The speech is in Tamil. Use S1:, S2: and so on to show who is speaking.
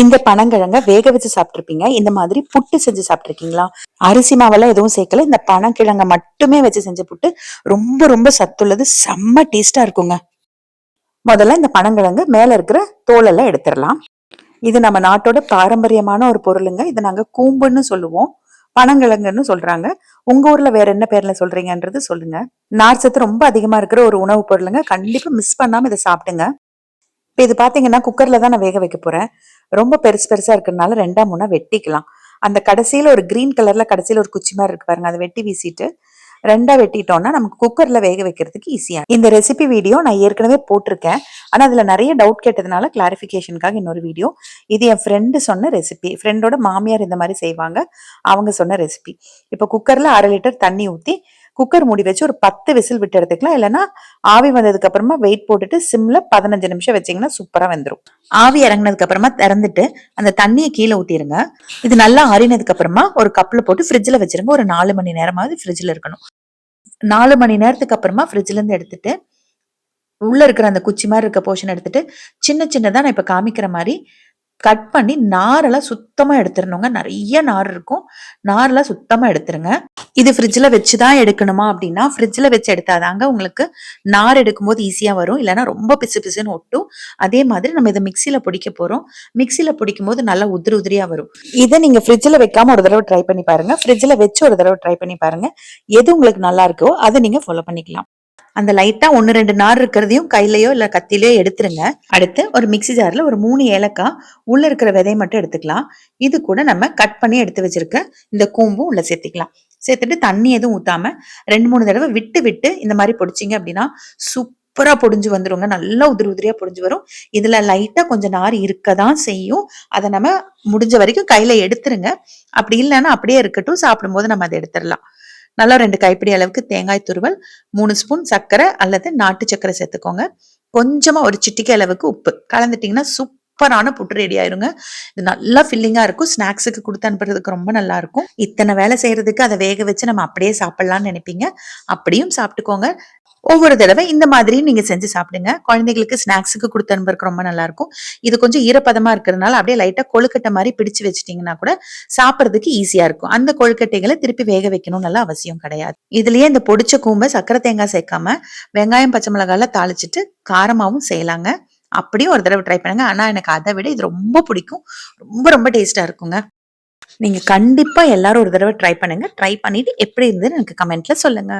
S1: இந்த பனங்கிழங்க வேக வச்சு சாப்பிட்டுருப்பீங்க. இந்த மாதிரி புட்டு செஞ்சு சாப்பிட்டுருக்கீங்களா? அரிசி மாவெல்லாம் எதுவும் சேர்க்கல. இந்த பனங்கிழங்க மட்டுமே வச்சு செஞ்ச புட்டு ரொம்ப ரொம்ப சத்துள்ளது. செம்ம டேஸ்டா இருக்குங்க. முதல்ல இந்த பனங்கிழங்கு மேல இருக்கிற தோலெல்லாம் எடுத்துடலாம். இது நம்ம நாட்டோட பாரம்பரியமான ஒரு பொருளுங்க. இதை நாங்க கூம்புன்னு சொல்லுவோம். பனங்கிழங்குன்னு சொல்றாங்க. உங்க ஊர்ல வேற என்ன பேர்ல சொல்றீங்கன்றது சொல்லுங்க. நார் சத்து ரொம்ப அதிகமா இருக்கிற ஒரு உணவு பொருளுங்க. கண்டிப்பா மிஸ் பண்ணாம இதை சாப்பிடுங்க. இப்போ இது பார்த்தீங்கன்னா குக்கர்ல தான் நான் வேக வைக்க போறேன். ரொம்ப பெருசு பெருசா இருக்கிறதுனால ரெண்டா மூணா வெட்டிக்கலாம். அந்த கடைசியில ஒரு கிரீன் கலர்ல கடைசியில ஒரு குச்சி மாதிரி இருக்கு பாருங்க அதை வெட்டி வீசிட்டு ரெண்டா வெட்டிட்டோம்னா நமக்கு குக்கர்ல வேக வைக்கிறதுக்கு ஈஸியா இந்த ரெசிபி வீடியோ நான் ஏற்கனவே போட்டிருக்கேன். ஆனா அதுல நிறைய டவுட் கேட்டதுனால கிளாரிஃபிகேஷனுக்காக இன்னொரு வீடியோ இது என் ஃப்ரெண்டு சொன்ன ரெசிபி ஃப்ரெண்டோட மாமியார் இந்த மாதிரி செய்வாங்க. அவங்க சொன்ன ரெசிபி இப்போ குக்கர்ல அரை லிட்டர் தண்ணி ஊற்றி குக்கர் மூடி வச்சு ஒரு பத்து விசில் விட்டு எடுத்துக்கலாம். இல்லைன்னா ஆவி வந்ததுக்கு அப்புறமா வெயிட் போட்டுட்டு சிம்ல பதினஞ்சு நிமிஷம் வச்சீங்கன்னா சூப்பராக வந்துடும் ஆவி இறங்கினதுக்கு அப்புறமா திறந்துட்டு அந்த தண்ணியை கீழே ஊத்திருங்க. இது நல்லா ஆறினதுக்கு அப்புறமா ஒரு கப்பில் போட்டு ஃப்ரிட்ஜில் வச்சிருங்க. ஒரு நாலு மணி நேரமாவது ஃப்ரிட்ஜில் இருக்கணும். நாலு மணி நேரத்துக்கு அப்புறமா ஃப்ரிட்ஜ்லேருந்து எடுத்துட்டு உள்ள இருக்கிற அந்த குச்சி மாதிரி இருக்க போர்ஷன் எடுத்துட்டு சின்ன சின்னதாக நான் இப்போ காமிக்கிற மாதிரி கட் பண்ணி நாரெல்லாம் சுத்தமாக எடுத்துடணுங்க. நிறைய நார் இருக்கும். நாரெல்லாம் சுத்தமாக எடுத்துருங்க. இது ஃப்ரிட்ஜில் வச்சு தான் எடுக்கணுமா அப்படின்னா ஃப்ரிட்ஜில் வச்சு எடுத்தாதாங்க உங்களுக்கு நார் எடுக்கும்போது ஈஸியாக வரும். இல்லைன்னா ரொம்ப பிசு பிசுன்னு ஒட்டும். அதே மாதிரி நம்ம இதை மிக்சியில் பிடிக்க போகிறோம் மிக்சியில் பிடிக்கும் போது நல்லா உதிரி உதிரியாக வரும். இதை நீங்கள் ஃப்ரிட்ஜில் வைக்காமல் ஒரு தடவை ட்ரை பண்ணி பாருங்க. ஃப்ரிட்ஜில் வச்சு ஒரு தடவை ட்ரை பண்ணி பாருங்க. எது உங்களுக்கு நல்லா இருக்கோ அதை நீங்கள் ஃபாலோ பண்ணிக்கலாம். அந்த லைட்டா ஒன்னு ரெண்டு நார் இருக்கிறதையும் கையிலயோ இல்ல கத்திலயோ எடுத்துருங்க. அடுத்து ஒரு மிக்ஸி ஜார்ல ஒரு மூணு ஏலக்காய் உள்ள இருக்கிற விதையை மட்டும் எடுத்துக்கலாம். இது கூட நம்ம கட் பண்ணி எடுத்து வச்சிருக்க இந்த கூம்பும் உள்ள சேர்த்துக்கலாம். சேர்த்துட்டு தண்ணி எதுவும் ஊத்தாம ரெண்டு மூணு தடவை விட்டு விட்டு இந்த மாதிரி பொடிச்சிங்க அப்படின்னா சூப்பரா பொடிஞ்சு வந்துருங்க. நல்லா உதிரி உதிரியா பொடிஞ்சு வரும். இதுல லைட்டா கொஞ்சம் நார் இருக்கதான் செய்யும். அதை நம்ம முடிஞ்ச வரைக்கும் கையில எடுத்துருங்க. அப்படி இல்லைன்னா அப்படியே இருக்கட்டும். சாப்பிடும்போது நம்ம அதை எடுத்துடலாம் நல்லா ரெண்டு கைப்பிடி அளவுக்கு தேங்காய் துருவல் மூணு ஸ்பூன் சர்க்கரை அல்லது நாட்டு சர்க்கரை சேர்த்துக்கோங்க. கொஞ்சமா ஒரு சிட்டிக்கை அளவுக்கு உப்பு. கலந்துட்டீங்கன்னா சூப்பரான புட்டு ரெடி ஆயிருங்க. இது நல்லா ஃபில்லிங்கா இருக்கும். ஸ்நாக்ஸுக்கு கொடுத்து அனுப்புறதுக்கு ரொம்ப நல்லா இருக்கும். இத்தனை வேலை செய்யறதுக்கு அதை வேக வச்சு நம்ம அப்படியே சாப்பிடலாம்னு நினைப்பீங்க. அப்படியும் சாப்பிட்டுக்கோங்க. ஒவ்வொரு தடவை இந்த மாதிரி நீங்க செஞ்சு சாப்பிடுங்க. குழந்தைகளுக்கு ஸ்நாக்ஸுக்கு கொடுத்து அனுப்புறதுக்கு ரொம்ப நல்லா இருக்கும். இது கொஞ்சம் ஈரப்பதமா இருக்கிறதுனால அப்படியே லைட்டா கொழுக்கட்டை மாதிரி பிடிச்சு வச்சிட்டீங்கன்னா கூட சாப்பிட்றதுக்கு ஈஸியா இருக்கும். அந்த கொழுக்கட்டைகளை திருப்பி வேக வைக்கணும்னு அவசியம் கிடையாது. இதுலயே இந்த பொடிச்ச கூம்பை சக்கரை தேங்காய் சேர்க்காம வெங்காயம் பச்சை மிளகால தாளிச்சிட்டு காரமாவும் செய்யலாங்க. அப்படியும் ஒரு தடவை ட்ரை பண்ணுங்க. ஆனா எனக்கு அதை விட இது ரொம்ப பிடிக்கும். ரொம்ப ரொம்ப டேஸ்டா இருக்குங்க. நீங்க கண்டிப்பா எல்லாரும் ஒரு தடவை ட்ரை பண்ணுங்க. ட்ரை பண்ணிட்டு எப்படி இருந்ததுன்னு எனக்கு கமெண்ட்ல சொல்லுங்க.